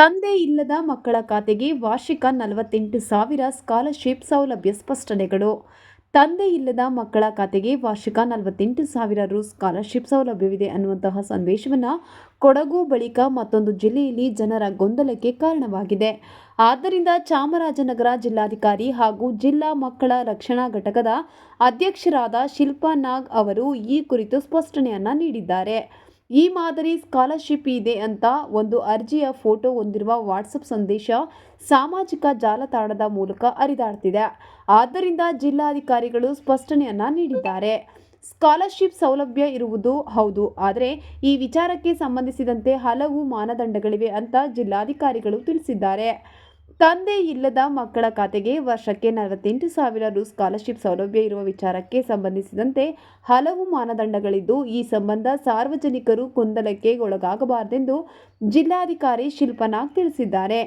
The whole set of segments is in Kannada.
ತಂದೆ ಇಲ್ಲದ ಮಕ್ಕಳ ಖಾತೆಗೆ ವಾರ್ಷಿಕ ನಲವತ್ತೆಂಟು ಸಾವಿರ ಸ್ಕಾಲರ್ಶಿಪ್ ಸೌಲಭ್ಯ ಸ್ಪಷ್ಟನೆಗಳು. ತಂದೆ ಇಲ್ಲದ ಮಕ್ಕಳ ಖಾತೆಗೆ ವಾರ್ಷಿಕ ನಲವತ್ತೆಂಟು ಸಾವಿರ ರು ಸ್ಕಾಲರ್ಶಿಪ್ ಸೌಲಭ್ಯವಿದೆ ಅನ್ನುವಂತಹ ಸಂದೇಶವನ್ನು ಕೊಡಗು ಬಳಿಕ ಮತ್ತೊಂದು ಜಿಲ್ಲೆಯಲ್ಲಿ ಜನರ ಗೊಂದಲಕ್ಕೆ ಕಾರಣವಾಗಿದೆ. ಆದ್ದರಿಂದ ಚಾಮರಾಜನಗರ ಜಿಲ್ಲಾಧಿಕಾರಿ ಹಾಗೂ ಜಿಲ್ಲಾ ಮಕ್ಕಳ ರಕ್ಷಣಾ ಘಟಕದ ಅಧ್ಯಕ್ಷರಾದ ಶಿಲ್ಪಾ ನಾಗ್ ಅವರು ಈ ಕುರಿತು ಸ್ಪಷ್ಟನೆಯನ್ನು ನೀಡಿದ್ದಾರೆ. ಈ ಮಾದರಿ ಸ್ಕಾಲರ್ಶಿಪ್ ಇದೆ ಅಂತ ಒಂದು ಅರ್ಜಿಯ ಫೋಟೋ ಹೊಂದಿರುವ ವಾಟ್ಸಪ್ ಸಂದೇಶ ಸಾಮಾಜಿಕ ಜಾಲತಾಣದ ಮೂಲಕ ಹರಿದಾಡ್ತಿದೆ. ಆದ್ದರಿಂದ ಜಿಲ್ಲಾಧಿಕಾರಿಗಳು ಸ್ಪಷ್ಟನೆಯನ್ನ ನೀಡಿದ್ದಾರೆ. ಸ್ಕಾಲರ್ಶಿಪ್ ಸೌಲಭ್ಯ ಇರುವುದು ಹೌದು, ಆದರೆ ಈ ವಿಚಾರಕ್ಕೆ ಸಂಬಂಧಿಸಿದಂತೆ ಹಲವು ಮಾನದಂಡಗಳಿವೆ ಅಂತ ಜಿಲ್ಲಾಧಿಕಾರಿಗಳು ತಿಳಿಸಿದ್ದಾರೆ. ತಂದೆ ಇಲ್ಲದ ಮಕ್ಕಳ ಖಾತೆಗೆ ವರ್ಷಕ್ಕೆ ನಲವತ್ತೆಂಟು ಸಾವಿರ ರು ಸ್ಕಾಲರ್ಶಿಪ್ ಸೌಲಭ್ಯ ಇರುವ ವಿಚಾರಕ್ಕೆ ಸಂಬಂಧಿಸಿದಂತೆ ಹಲವು ಮಾನದಂಡಗಳಿದ್ದು, ಈ ಸಂಬಂಧ ಸಾರ್ವಜನಿಕರು ಗೊಂದಲಕ್ಕೆ ಒಳಗಾಗಬಾರದೆಂದು ಜಿಲ್ಲಾಧಿಕಾರಿ ಶಿಲ್ಪನಾಗ್ ತಿಳಿಸಿದ್ದಾರೆ.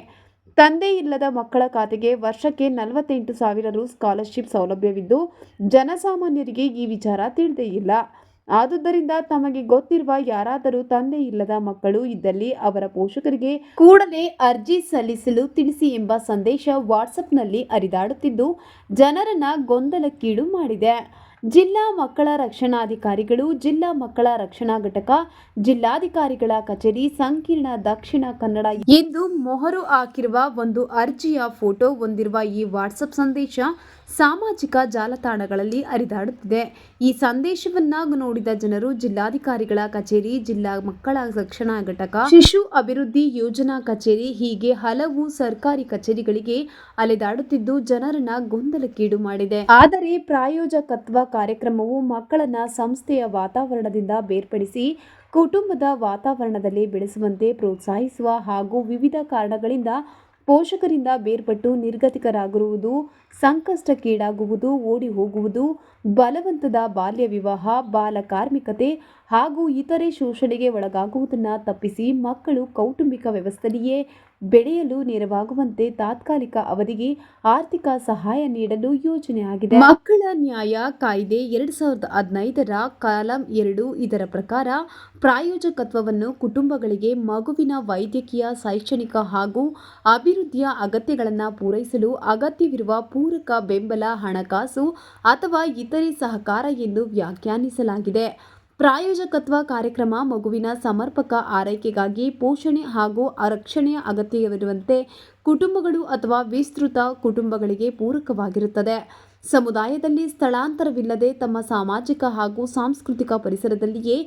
ತಂದೆ ಇಲ್ಲದ ಮಕ್ಕಳ ಖಾತೆಗೆ ವರ್ಷಕ್ಕೆ ನಲವತ್ತೆಂಟು ಸಾವಿರ ರು ಸ್ಕಾಲರ್ಶಿಪ್ ಸೌಲಭ್ಯವಿದ್ದು, ಜನಸಾಮಾನ್ಯರಿಗೆ ಈ ವಿಚಾರ ತಿಳಿದೇ ಇಲ್ಲ. ಆದುದರಿಂದ ತಮಗೆ ಗೊತ್ತಿರುವ ಯಾರಾದರೂ ತಂದೆ ಇಲ್ಲದ ಮಕ್ಕಳು ಇದ್ದಲ್ಲಿ ಅವರ ಪೋಷಕರಿಗೆ ಕೂಡಲೇ ಅರ್ಜಿ ಸಲ್ಲಿಸಲು ತಿಳಿಸಿ ಎಂಬ ಸಂದೇಶ ವಾಟ್ಸಪ್ನಲ್ಲಿ ಹರಿದಾಡುತ್ತಿದ್ದು, ಜನರನ್ನ ಗೊಂದಲಕ್ಕೀಡು ಮಾಡಿದೆ. ಜಿಲ್ಲಾ ಮಕ್ಕಳ ರಕ್ಷಣಾಧಿಕಾರಿಗಳು, ಜಿಲ್ಲಾ ಮಕ್ಕಳ ರಕ್ಷಣಾ ಘಟಕ, ಜಿಲ್ಲಾಧಿಕಾರಿಗಳ ಕಚೇರಿ, ಸಂಕೀರ್ಣ ದಕ್ಷಿಣ ಕನ್ನಡ ಎಂದು ಮೊಹರು ಹಾಕಿರುವ ಒಂದು ಅರ್ಜಿಯ ಫೋಟೋ ಹೊಂದಿರುವ ಈ ವಾಟ್ಸಪ್ ಸಂದೇಶ ಸಾಮಾಜಿಕ ಜಾಲತಾಣಗಳಲ್ಲಿ ಹರಿದಾಡುತ್ತಿದೆ. ಈ ಸಂದೇಶವನ್ನ ನೋಡಿದ ಜನರು, ಜಿಲ್ಲಾಧಿಕಾರಿಗಳ ಕಚೇರಿ, ಜಿಲ್ಲಾ ಮಕ್ಕಳ ರಕ್ಷಣಾ ಘಟಕ, ಶಿಶು ಅಭಿವೃದ್ಧಿ ಯೋಜನಾ ಕಚೇರಿ ಹೀಗೆ ಹಲವು ಸರ್ಕಾರಿ ಕಚೇರಿಗಳಿಗೆ ಅಲೆದಾಡುತ್ತಿದ್ದು ಜನರನ್ನ ಗೊಂದಲಕ್ಕೀಡು ಮಾಡಿದೆ. ಆದರೆ ಪ್ರಾಯೋಜಕತ್ವ ಕಾರ್ಯಕ್ರಮವು ಮಕ್ಕಳನ್ನು ಸಂಸ್ಥೆಯ ವಾತಾವರಣದಿಂದ ಬೇರ್ಪಡಿಸಿ ಕುಟುಂಬದ ವಾತಾವರಣದಲ್ಲಿ ಬೆಳೆಸುವಂತೆ ಪ್ರೋತ್ಸಾಹಿಸುವ ಹಾಗೂ ವಿವಿಧ ಕಾರಣಗಳಿಂದ ಪೋಷಕರಿಂದ ಬೇರ್ಪಟ್ಟು ನಿರ್ಗತಿಕರಾಗಿರುವುದು, ಸಂಕಷ್ಟಕ್ಕೀಡಾಗುವುದು ಓಡಿ ಹೋಗುವುದು ಬಲವಂತದ ಬಾಲ್ಯ ವಿವಾಹ, ಬಾಲ ಕಾರ್ಮಿಕತೆ ಹಾಗೂ ಇತರೆ ಶೋಷಣೆಗೆ ಒಳಗಾಗುವುದನ್ನು ತಪ್ಪಿಸಿ ಮಕ್ಕಳು ಕೌಟುಂಬಿಕ ವ್ಯವಸ್ಥೆಯೇ ಬೆಳೆಯಲು ನೆರವಾಗುವಂತೆ ತಾತ್ಕಾಲಿಕ ಅವಧಿಗೆ ಆರ್ಥಿಕ ಸಹಾಯ ನೀಡಲು ಯೋಜನೆಯಾಗಿದೆ ಮಕ್ಕಳ ನ್ಯಾಯ ಕಾಯ್ದೆ ಎರಡು ಸಾವಿರದ ಹದಿನೈದರ ಕಾಲಂ ಎರಡು ಇದರ ಪ್ರಕಾರ ಪ್ರಾಯೋಜಕತ್ವವನ್ನು ಕುಟುಂಬಗಳಿಗೆ ಮಗುವಿನ ವೈದ್ಯಕೀಯ, ಶೈಕ್ಷಣಿಕ ಹಾಗೂ ಅಭಿವೃದ್ಧಿಯ ಅಗತ್ಯಗಳನ್ನು ಪೂರೈಸಲು ಅಗತ್ಯವಿರುವ ಪೂರಕ ಬೆಂಬಲ ಹಣಕಾಸು ಅಥವಾ ಇತರೆ ಸಹಕಾರ ಎಂದು ವ್ಯಾಖ್ಯಾನಿಸಲಾಗಿದೆ. ಪ್ರಾಯೋಜಕತ್ವ ಕಾರ್ಯಕ್ರಮ ಮಗುವಿನ ಸಮರ್ಪಕ ಆರೈಕೆಗಾಗಿ ಪೋಷಣೆ ಹಾಗೂ ರಕ್ಷಣೆಯ ಅಗತ್ಯವಿರುವಂತೆ ಕುಟುಂಬಗಳು ಅಥವಾ ವಿಸ್ತೃತ ಕುಟುಂಬಗಳಿಗೆ ಪೂರಕವಾಗಿರುತ್ತದೆ. ಸಮುದಾಯದಲ್ಲಿ ಸ್ಥಳಾಂತರವಿಲ್ಲದೆ ತಮ್ಮ ಸಾಮಾಜಿಕ ಹಾಗೂ ಸಾಂಸ್ಕೃತಿಕ ಪರಿಸರದಲ್ಲಿಯೇ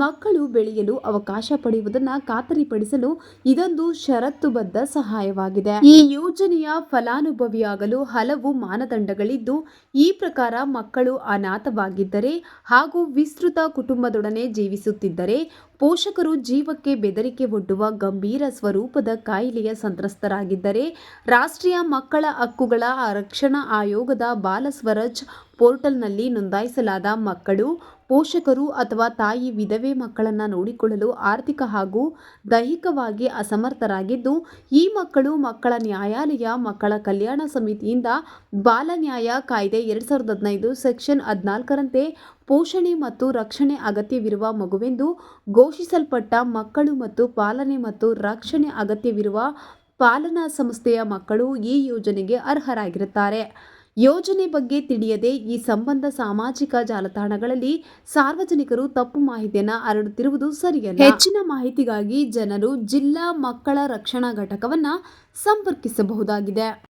ಮಕ್ಕಳು ಬೆಳೆಯಲು ಅವಕಾಶ ಪಡೆಯುವುದನ್ನು ಖಾತರಿಪಡಿಸಲು ಇದೊಂದು ಷರತ್ತುಬದ್ಧ ಸಹಾಯವಾಗಿದೆ. ಈ ಯೋಜನೆಯ ಫಲಾನುಭವಿಯಾಗಲು ಹಲವು ಮಾನದಂಡಗಳಿದ್ದು, ಈ ಪ್ರಕಾರ ಮಕ್ಕಳು ಅನಾಥವಾಗಿದ್ದರೆ ಹಾಗೂ ವಿಸ್ತೃತ ಕುಟುಂಬದೊಡನೆ ಜೀವಿಸುತ್ತಿದ್ದರೆ ಪೋಷಕರು ಜೀವಕ್ಕೆ ಬೆದರಿಕೆ ಒಡ್ಡುವ ಗಂಭೀರ ಸ್ವರೂಪದ ಕಾಯಿಲೆಯ ಸಂತ್ರಸ್ತರಾಗಿದ್ದರೆ ರಾಷ್ಟ್ರೀಯ ಮಕ್ಕಳ ಹಕ್ಕುಗಳ ರಕ್ಷಣಾ ಆಯೋಗದ ಬಾಲ ಸ್ವರಾಜ್ ಪೋರ್ಟಲ್ನಲ್ಲಿ ನೋಂದಾಯಿಸಲಾದ ಮಕ್ಕಳು, ಪೋಷಕರು ಅಥವಾ ತಾಯಿ ವಿಧವೆ ಮಕ್ಕಳನ್ನು ನೋಡಿಕೊಳ್ಳಲು ಆರ್ಥಿಕ ಹಾಗೂ ದೈಹಿಕವಾಗಿ ಅಸಮರ್ಥರಾಗಿದ್ದು, ಈ ಮಕ್ಕಳು ಮಕ್ಕಳ ನ್ಯಾಯಾಲಯ, ಮಕ್ಕಳ ಕಲ್ಯಾಣ ಸಮಿತಿಯಿಂದ ಬಾಲ ನ್ಯಾಯ ಕಾಯ್ದೆ ಎರಡು ಸಾವಿರದ ಹದಿನೈದು ಸೆಕ್ಷನ್ ಹದಿನಾಲ್ಕರಂತೆ ಪೋಷಣೆ ಮತ್ತು ರಕ್ಷಣೆ ಅಗತ್ಯವಿರುವ ಮಗುವೆಂದು ಘೋಷಿಸಲ್ಪಟ್ಟ ಮಕ್ಕಳು ಮತ್ತು ಪಾಲನೆ ಮತ್ತು ರಕ್ಷಣೆ ಅಗತ್ಯವಿರುವ ಪಾಲನಾ ಸಂಸ್ಥೆಯ ಮಕ್ಕಳು ಈ ಯೋಜನೆಗೆ ಅರ್ಹರಾಗಿರುತ್ತಾರೆ. ಯೋಜನೆ ಬಗ್ಗೆ ತಿಳಿಯದೆ ಈ ಸಂಬಂಧ ಸಾಮಾಜಿಕ ಜಾಲತಾಣಗಳಲ್ಲಿ ಸಾರ್ವಜನಿಕರು ತಪ್ಪು ಮಾಹಿತಿಯನ್ನು ಹರಡುತ್ತಿರುವುದು ಸರಿಯಲ್ಲ. ಹೆಚ್ಚಿನ ಮಾಹಿತಿಗಾಗಿ ಜನರು ಜಿಲ್ಲಾ ಮಕ್ಕಳ ರಕ್ಷಣಾ ಘಟಕವನ್ನು ಸಂಪರ್ಕಿಸಬಹುದಾಗಿದೆ.